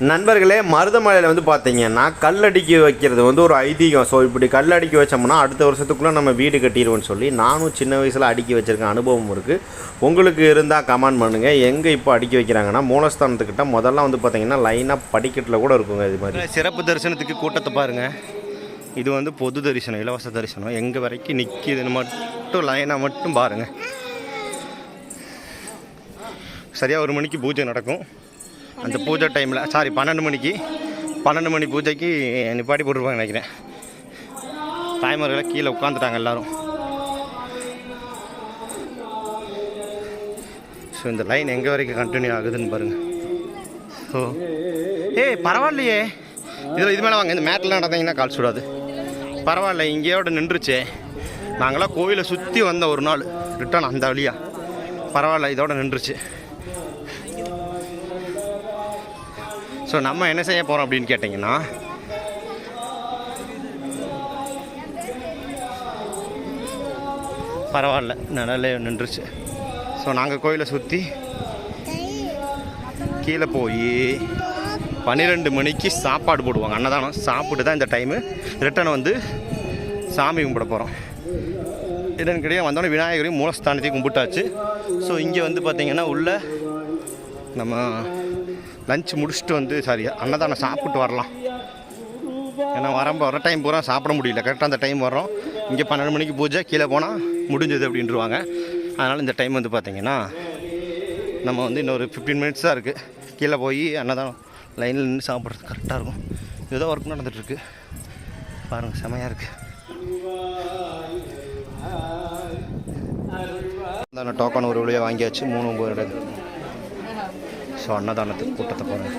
நண்பர்களே மருதமலையில் வந்து பார்த்தீங்கன்னா கல்லடிக்கி வைக்கிறது வந்து ஒரு ஐதீகம். ஸோ இப்படி கல்லடிக்கி வச்சோம்னா அடுத்த வருஷத்துக்குள்ளே நம்ம வீடு கட்டிடுவோம்னு சொல்லி நானும் சின்ன வயசில் அடுக்கி வச்சுருக்க அனுபவம் இருக்குது உங்களுக்கு இருந்தால் கமெண்ட் பண்ணுங்கள் எங்கே இப்போ அடுக்கி வைக்கிறாங்கன்னா மூலஸ்தானத்துக்கிட்ட முதல்ல வந்து பார்த்திங்கன்னா லைனாக படிக்கட்டில் கூட இருக்குங்க இது மாதிரி. சிறப்பு தரிசனத்துக்கு கூட்டத்தை பாருங்கள் இது வந்து பொது தரிசனம் இலவச தரிசனம். எங்கே வரைக்கும் நிற்கிதுன்னு மட்டும் லைனாக மட்டும் பாருங்கள் சரியாக ஒரு மணிக்கு பூஜை நடக்கும். அந்த பூஜை டைமில் சாரி பன்னெண்டு மணிக்கு பன்னெண்டு மணி பூஜைக்கு நிப்பாட்டி போட்டுருப்பாங்க நினைக்கிறேன். தாய்மார்களை கீழே உட்காந்துட்டாங்க எல்லாரும். ஸோ இந்த லைன் எங்கே வரைக்கும் கண்டினியூ ஆகுதுன்னு பாருங்கள் ஸோ ஏய் பரவாயில்லையே. இதில் இது மேலே வாங்க இந்த மேட்டில் நடந்தீங்கன்னா கால் சுடாது. பரவாயில்ல இங்கேயோட நின்றுச்சே. நாங்களாம் கோவிலை சுற்றி வந்த ஒரு நாள். ரிட்டர்ன் அந்த வழியாக பரவாயில்ல இதோட நின்றுச்சு. ஸோ நம்ம என்ன செய்ய போகிறோம் அப்படின்னு கேட்டிங்கன்னா பரவாயில்ல நல்லாலே நின்றுச்சு. ஸோ நாங்கள் கோயிலை சுற்றி கீழே போய் பன்னிரெண்டு மணிக்கு சாப்பாடு போடுவாங்க அன்னதானம். சாப்பிட்டு தான் இந்த டைமு ரிட்டன் வந்து சாமி கும்பிட போகிறோம் இதன் கிடையாது வந்தோடனே விநாயகரையும் மூலஸ்தானத்தையும் கும்பிட்டாச்சு. ஸோ இங்கே வந்து பார்த்திங்கன்னா உள்ள நம்ம லஞ்ச் முடிச்சுட்டு வந்து சாரி அன்னதானம் சாப்பிட்டு வரலாம். ஏன்னா வரம்போ வர டைம் பூரா சாப்பிட முடியல. கரெக்டாக அந்த டைம் வரோம் இங்கே பன்னெண்டு மணிக்கு பூஜை கீழே போனால் முடிஞ்சது அப்படின்ட்டுருவாங்க அதனால் இந்த டைம் வந்து பார்த்திங்கன்னா நம்ம வந்து இன்னொரு ஃபிஃப்டீன் மினிட்ஸ் தான் இருக்குது கீழே போய் அன்னதானம் லைனில் நின்று சாப்பிட்றது கரெக்டாக இருக்கும். ஏதோ ஒர்க் நடந்துகிட்ருக்கு பாருங்கள் செமையாக இருக்குது அந்த டோக்கன் ஒரு வழியாக வாங்கியாச்சு. மூணு ஒம்பது ஸோ அன்னதானத்துக்கு கூட்டத்தை பாருங்க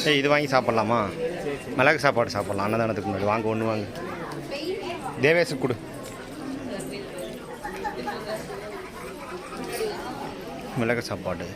சரி இது வாங்கி சாப்பிட்லாமா? மிளகு சாப்பாடு சாப்பிட்லாம். அன்னதானத்துக்கு முன்னாடி வாங்க ஒன்று வாங்க. தேவேஷுக்கு கொடு. மிளகு சாப்பாடு.